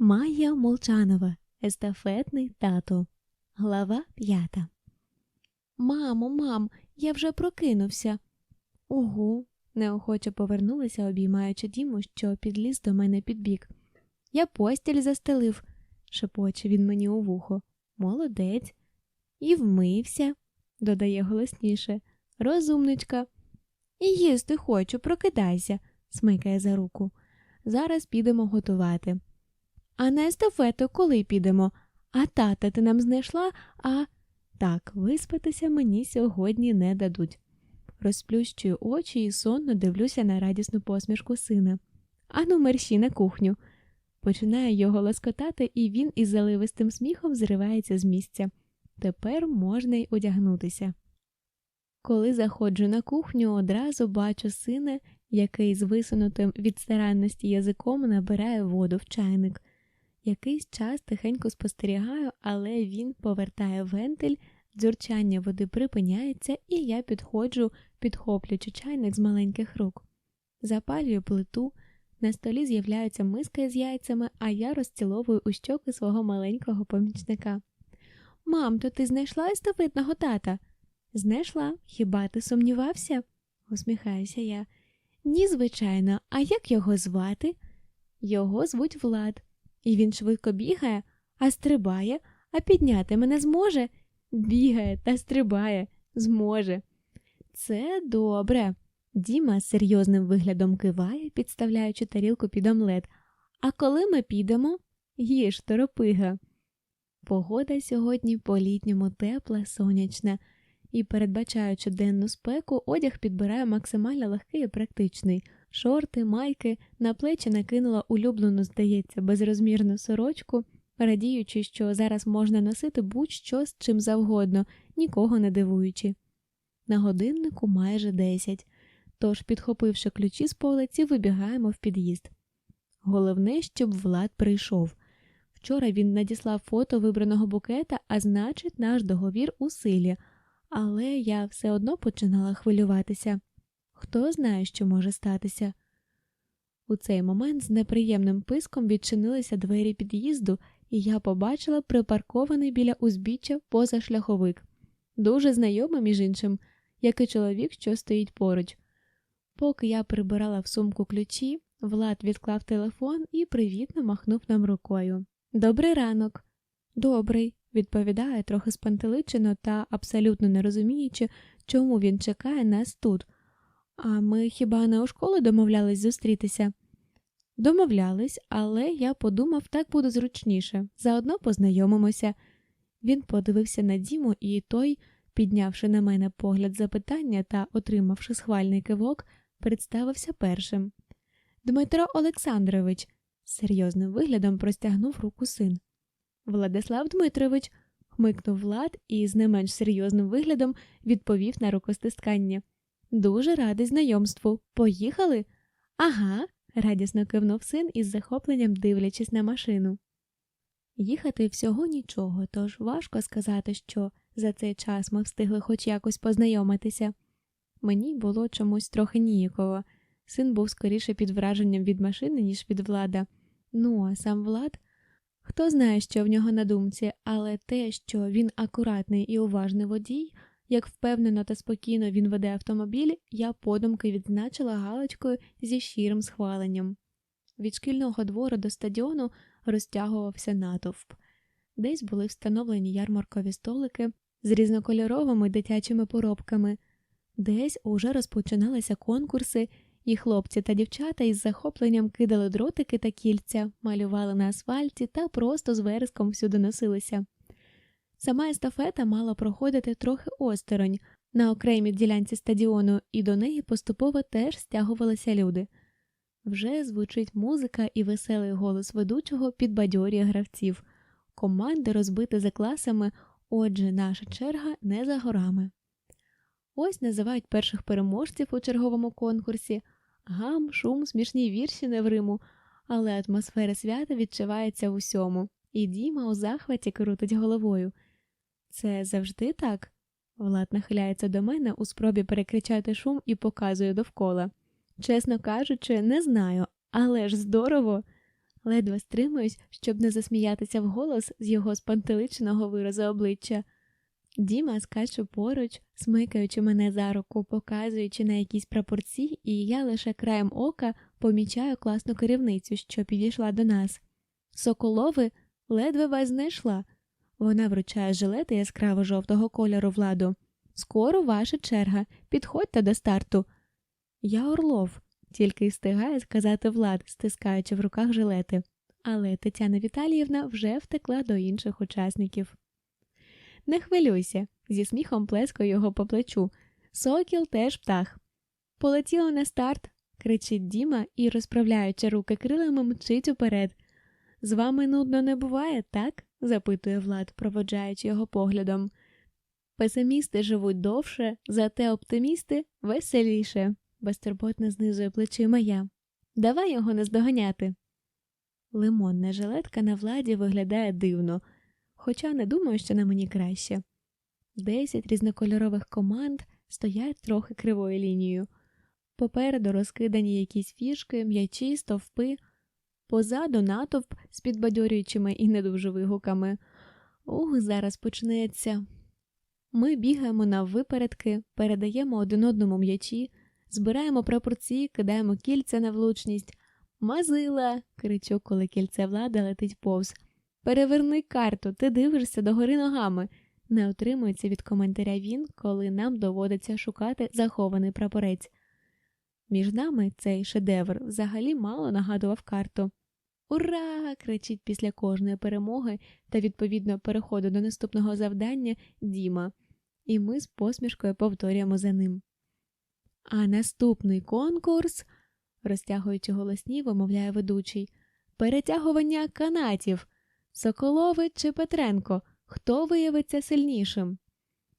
Майя Молчанова. Естафетний тато. Глава п'ята. Мамо, мам, я вже прокинувся. Угу. неохоче повернулася, обіймаючи Діму, що підліз до мене під бік. Я постіль застелив, шепоче він мені у вухо. Молодець. І вмився, додає голосніше. Розумничка. І їсти хочу, прокидайся, смикає за руку. Зараз підемо готувати. А на естафету коли підемо? А тата ти нам знайшла, а так, виспатися мені сьогодні не дадуть. Розплющую очі і сонно дивлюся на радісну посмішку сина. Ану, мерщі на кухню. Починаю його лоскотати, і він із заливистим сміхом зривається з місця. Тепер можна й одягнутися. Коли заходжу на кухню, одразу бачу сина, який з висунутим від старанності язиком набирає воду в чайник. Якийсь час тихенько спостерігаю, але він повертає вентиль, дзюрчання води припиняється, і я підходжу, підхоплюючи чайник з маленьких рук. Запалюю плиту, на столі з'являється миска з яйцями, а я розціловую у щоки свого маленького помічника. Мам, то ти знайшла естафетного тата? Знайшла, хіба ти сумнівався? усміхаюся я. Ні, звичайно, а як його звати? Його звуть Влад. І він швидко бігає, а стрибає, а підняти мене зможе. Бігає та стрибає, зможе. Це добре. Діма з серйозним виглядом киває, підставляючи тарілку під омлет. А коли ми підемо? Їж, торопига. Погода сьогодні по літньому тепла, сонячна, і, передбачаючи денну спеку, одяг підбирає максимально легкий і практичний. Шорти, майки, на плечі накинула улюблену, здається, безрозмірну сорочку, радіючи, що зараз можна носити будь-що з чим завгодно, нікого не дивуючи. На годиннику майже десять, тож, підхопивши ключі з полиці, вибігаємо в під'їзд. Головне, щоб Влад прийшов. Вчора він надіслав фото вибраного букета, а значить, наш договір у силі, але я все одно починала хвилюватися. Хто знає, що може статися. У цей момент з неприємним писком відчинилися двері під'їзду, і я побачила припаркований біля узбіччя позашляховик, дуже знайомий, між іншим, як і чоловік, що стоїть поруч. Поки я прибирала в сумку ключі, Влад відклав телефон і привітно махнув нам рукою. Добрий ранок. Добрий, відповідає трохи спантеличено та абсолютно не розуміючи, чому він чекає нас тут. А ми хіба не у школу домовлялись зустрітися? Домовлялись, але я подумав, так буде зручніше, заодно познайомимося. Він подивився на Діму, і той, піднявши на мене погляд запитання та отримавши схвальний кивок, представився першим. Дмитро Олександрович, з серйозним виглядом простягнув руку син. Владислав Дмитрович, хмикнув Влад і з не менш серйозним виглядом відповів на рукостискання. Дуже радий знайомству. Поїхали? Ага, радісно кивнув син із захопленням дивлячись на машину. Їхати всього нічого, тож важко сказати, що за цей час ми встигли хоч якось познайомитися. Мені було чомусь трохи ніяково. Син був скоріше під враженням від машини, ніж від влада. Ну, а сам влад. Хто знає, що в нього на думці, але те, що він акуратний і уважний водій, як впевнено та спокійно він веде автомобіль, я подумки відзначила галочкою зі щирим схваленням. Від шкільного двору до стадіону розтягувався натовп. Десь були встановлені ярмаркові столики з різнокольоровими дитячими поробками, десь уже розпочиналися конкурси, і хлопці та дівчата із захопленням кидали дротики та кільця, малювали на асфальті та просто з вереском всюди носилися. Сама естафета мала проходити трохи осторонь на окремій ділянці стадіону, і до неї поступово теж стягувалися люди. Вже звучить музика і веселий голос ведучого підбадьорює гравців. Команди розбиті за класами, отже, наша черга не за горами. Ось називають перших переможців у черговому конкурсі гам, шум, смішні вірші не в Риму, але атмосфера свята відчувається в усьому, і Діма у захваті крутить головою. Це завжди так? Влад нахиляється до мене у спробі перекричати шум і показує довкола. Чесно кажучи, не знаю, але ж здорово. ледве стримуюсь, щоб не засміятися вголос з його спантеличеного виразу обличчя. Діма скаче поруч, смикаючи мене за руку, показуючи на якісь прапорці, і я лише краєм ока помічаю класну керівницю, що підійшла до нас. Соколови ледве вас знайшла. Вона вручає жилети яскраво жовтого кольору владу. Скоро ваша черга. Підходьте до старту. Я Орлов, тільки й встигає сказати Влад, стискаючи в руках жилети. Але Тетяна Віталіївна вже втекла до інших учасників. Не хвилюйся, зі сміхом плескаю його по плечу. Сокіл теж птах. Полетіло на старт, кричить Діма і, розправляючи руки крилами, мчить уперед. З вами нудно не буває, так? Запитує Влад, проводжаючи його поглядом. Песимісти живуть довше, зате оптимісти веселіше, безтурботно знизує плечима я. Давай його наздоганяти. Лимонна жилетка на владі виглядає дивно, хоча не думаю, що на мені краще. Десять різнокольорових команд стоять трохи кривою лінією. Попереду розкидані якісь фішки, м'ячі, стовпи, позаду натовп з підбадьорюючими і не дуже вигуками. Ух, зараз почнеться. Ми бігаємо на випередки, передаємо один одному м'ячі, збираємо прапорці, кидаємо кільця на влучність. Мазила. кричу, коли кільце влада летить повз. Переверни карту, ти дивишся догори ногами. Не отримується від коментаря він, коли нам доводиться шукати захований прапорець. Між нами цей шедевр взагалі мало нагадував карту. Ура! кричить після кожної перемоги та відповідно переходу до наступного завдання Діма, і ми з посмішкою повторюємо за ним. А наступний конкурс, розтягуючи голосні, вимовляє ведучий, перетягування канатів. Соколови чи Петренко, хто виявиться сильнішим?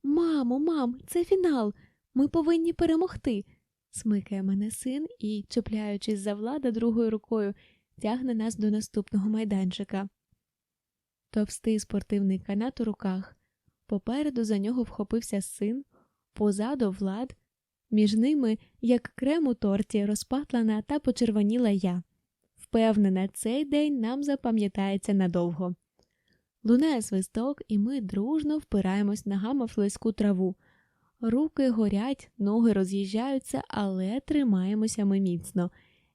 Мамо, мам, це фінал. Ми повинні перемогти. Смикає мене син і, чіпляючись за влада другою рукою, тягне нас до наступного майданчика. Товстий спортивний канат у руках. Попереду за нього вхопився син, позаду влад, між ними, як крем у торті, розпатлана та почервоніла я. Впевнена, цей день нам запам'ятається надовго. Лунає свисток, і ми дружно впираємось ногами в слизьку траву. Руки горять, ноги роз'їжджаються, але тримаємося ми міцно,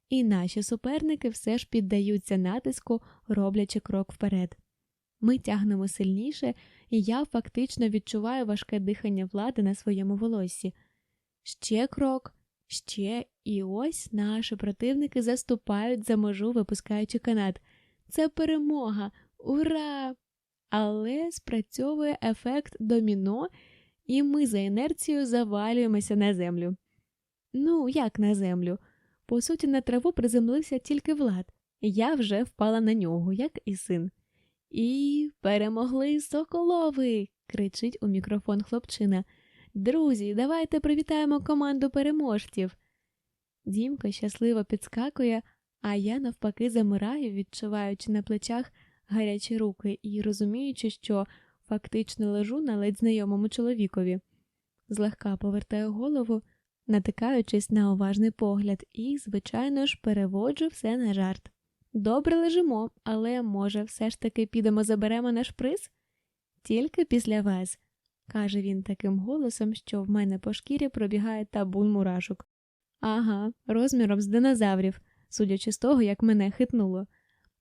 і наші суперники все ж піддаються натиску, роблячи крок вперед. Ми тягнемо сильніше, і я фактично відчуваю важке дихання влади на своєму волоссі. Ще крок, ще, і ось наші противники заступають за межу, випускаючи канат. Це перемога! Ура! Але спрацьовує ефект доміно, і ми за інерцією завалюємося на землю. Ну, як на землю? По суті, на траву приземлився тільки Влад, я вже впала на нього, як і син. І перемогли соколови. кричить у мікрофон хлопчина. Друзі, давайте привітаємо команду переможців. Дімка щасливо підскакує, а я навпаки замираю, відчуваючи на плечах гарячі руки і розуміючи, що фактично лежу на ледь знайомому чоловікові. Злегка повертаю голову, натикаючись на уважний погляд, і, звичайно ж, переводжу все на жарт. Добре лежимо, але, може, все ж таки підемо заберемо наш приз? Тільки після вас, каже він таким голосом, що в мене по шкірі пробігає табун мурашок. Ага, розміром з динозаврів, судячи з того, як мене хитнуло.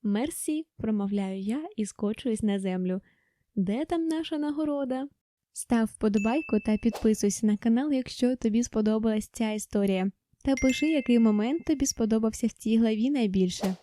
Мерсі, промовляю я і скочуюсь на землю. Де там наша нагорода? Став вподобайку та підписуйся на канал, якщо тобі сподобалась ця історія. Та пиши, який момент тобі сподобався в цій главі найбільше.